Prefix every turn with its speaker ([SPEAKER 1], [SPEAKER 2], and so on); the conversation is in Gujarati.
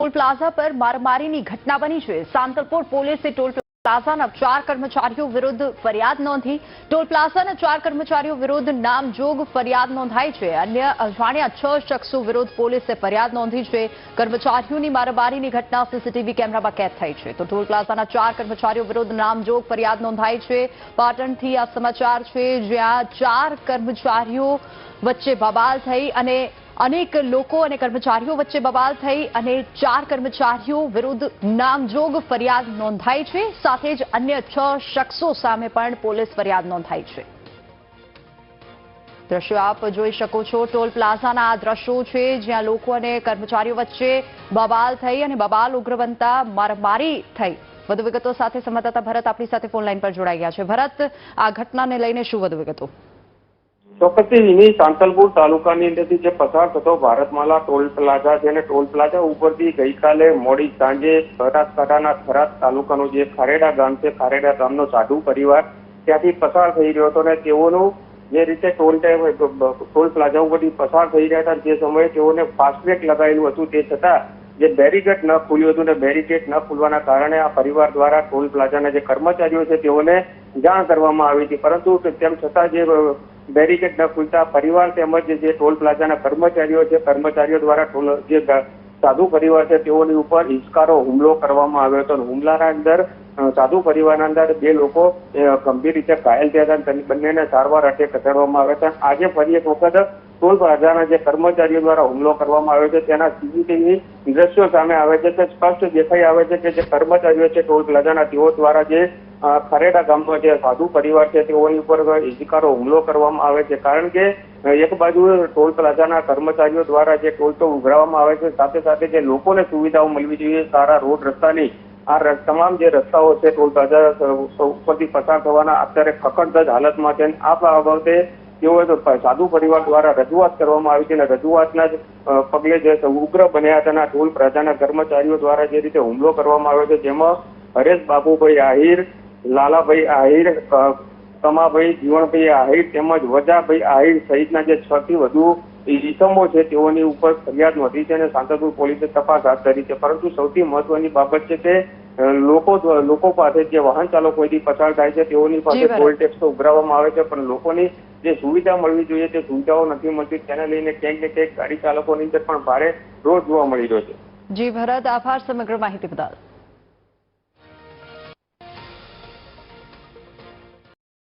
[SPEAKER 1] ટોલ પ્લાઝા પર મારામારીની ઘટના બની છે સાંતલપુર પોલીસે ટોલ પ્લાઝાના ચાર કર્મચારીઓ વિરુદ્ધ ફરિયાદ નોંધી ટોલ પ્લાઝાના ચાર કર્મચારીઓ વિરુદ્ધ નામજોગ ફરિયાદ નોંધાઈ છે અન્ય અજાણ્યા છ શખ્સો વિરુદ્ધ પોલીસે ફરિયાદ નોંધી છે કર્મચારીઓની મારામારીની ઘટના સીસીટીવી કેમેરામાં કેદ થઈ છે તો ટોલ પ્લાઝાના ચાર કર્મચારીઓ વિરુદ્ધ નામજોગ ફરિયાદ નોંધાઈ છે પાટણથી આ સમાચાર છે જ્યાં ચાર કર્મચારીઓ વચ્ચે બબાલ થઈ અને અનેક લોકો અને કર્મચારીઓ વચ્ચે બબાલ થઈ અને ચાર કર્મચારીઓ વિરુદ્ધ નામજોગ ફરિયાદ નોંધાઈ છે. સાથે જ અન્ય છ શખ્સો સામે પણ પોલીસ ફરિયાદ નોંધાઈ છે. દ્રશ્યો આપ જોઈ શકો છો. ટોલ પ્લાઝાના આ દ્રશ્યો છે જ્યાં લોકો અને કર્મચારીઓ વચ્ચે બબાલ થઈ અને બબાલ ઉગ્ર બનતા મારમારી થઈ. વધુ વિગતો સાથે સંવાદદાતા ભરત આપણી સાથે ફોન લાઈન પર જોડાઈ ગયા છે. ભરત, આ ઘટનાને લઈને શું વધુ વિગતો?
[SPEAKER 2] ચોક્કસથી વિની સાંતલપુર તાલુકાની અંદરથી જે પસાર થતો ભારતમાલા ટોલ પ્લાઝા છે અને ટોલ પ્લાઝા ઉપરથી ગઈકાલે મોડી સાંજે બનાસકાંઠાના થરાદ તાલુકાનું જે ખારેડા ગામ છે, ખારેડા ગામનો સાધુ પરિવાર ત્યાંથી પસાર થઈ રહ્યો હતો અને તેઓનું જે રીતે ટોલ ટોલ પ્લાઝા ઉપરથી પસાર થઈ રહ્યા હતા તે સમયે તેઓને ફાસ્ટટ્રેક લગાવેલું હતું તે છતાં જે બેરીકેડ ન ખુલ્યું હતું ને બેરીકેડ ન ખુલવાના કારણે આ પરિવાર દ્વારા ટોલ પ્લાઝાના જે કર્મચારીઓ છે તેઓને જાણ કરવામાં આવી હતી. પરંતુ તેમ છતાં જે બેરીકેડ ન ખુલતા પરિવાર તેમજ જે ટોલ પ્લાઝાના કર્મચારીઓ છે, કર્મચારીઓ દ્વારા ટોલ જે સાધુ પરિવાર છે, તેઓની ઉપર હિંસકારો, હુમલો કરવામાં આવ્યો હતો હુમલાના અંદર સાધુ પરિવારના અંદર બે લોકો ગંભીર રીતે ઘાયલ થયા હતા બંનેને સારવાર અર્થે ખસેડવામાં આવ્યા હતા. આજે ફરી એક વખત ટોલ પ્લાઝાના જે કર્મચારીઓ દ્વારા હુમલો કરવામાં આવ્યો છે, તેના સીસીટીવી દ્રશ્યો સામે આવે છે તે સ્પષ્ટ દેખાઈ આવે છે કે જે કર્મચારીઓ છે, ટોલ પ્લાઝાના, તેઓ દ્વારા જે ખરેડા ગામનો જે સાધુ પરિવાર છે તેઓની ઉપર ઇજકારો હુમલો કરવામાં આવે છે. કારણ કે એક બાજુ ટોલ પ્લાઝાના કર્મચારીઓ દ્વારા જે ટોલ તો ઉઘરાવવામાં આવે છે, સાથે સાથે જે લોકોને સુવિધાઓ મળવી જોઈએ, સારા રોડ રસ્તાની, આ તમામ જે રસ્તાઓ છે, ટોલ પ્લાઝા ઉપરથી પસાર થવાના અત્યારે ખખડધજ હાલતમાં છે. આ બાબતે તેઓએ તો સાધુ પરિવાર દ્વારા રજૂઆત કરવામાં આવી છે અને રજૂઆતના જ પગલે જે ઉગ્ર બન્યા હતા ટોલ પ્રજાના કર્મચારીઓ દ્વારા જે રીતે હુમલો કરવામાં આવ્યો છે જેમાં હરેશ બાબુભાઈ આહિર લાલાભાઈ આહિર કમાભાઈ જીવણભાઈ આહિર તેમજ વજાભાઈ આહિર સહિતના જે છ થી વધુ ઇસમો છે તેઓની ઉપર ફરિયાદ નોંધી છે અને સાંતરપુર પોલીસે તપાસ હાથ ધરી છે. પરંતુ સૌથી મહત્વની બાબત છે કે લોકો લોકો પાસે જે વાહન ચાલકોથી પસાર થાય છે તેઓની પાસે ટોલ ટેક્સ તો ઉઘરાવવામાં આવે છે પણ લોકોની જે સુવિધા મળવી જોઈએ તે સુવિધાઓ નથી મળતી, તેને લઈને ક્યાંક ને ક્યાંક ગાડી ચાલકોની અંદર પણ ભારે રોષ જોવા મળી રહ્યો છે.
[SPEAKER 1] જી, ભરત, આભાર, સમગ્ર માહિતી બદલ.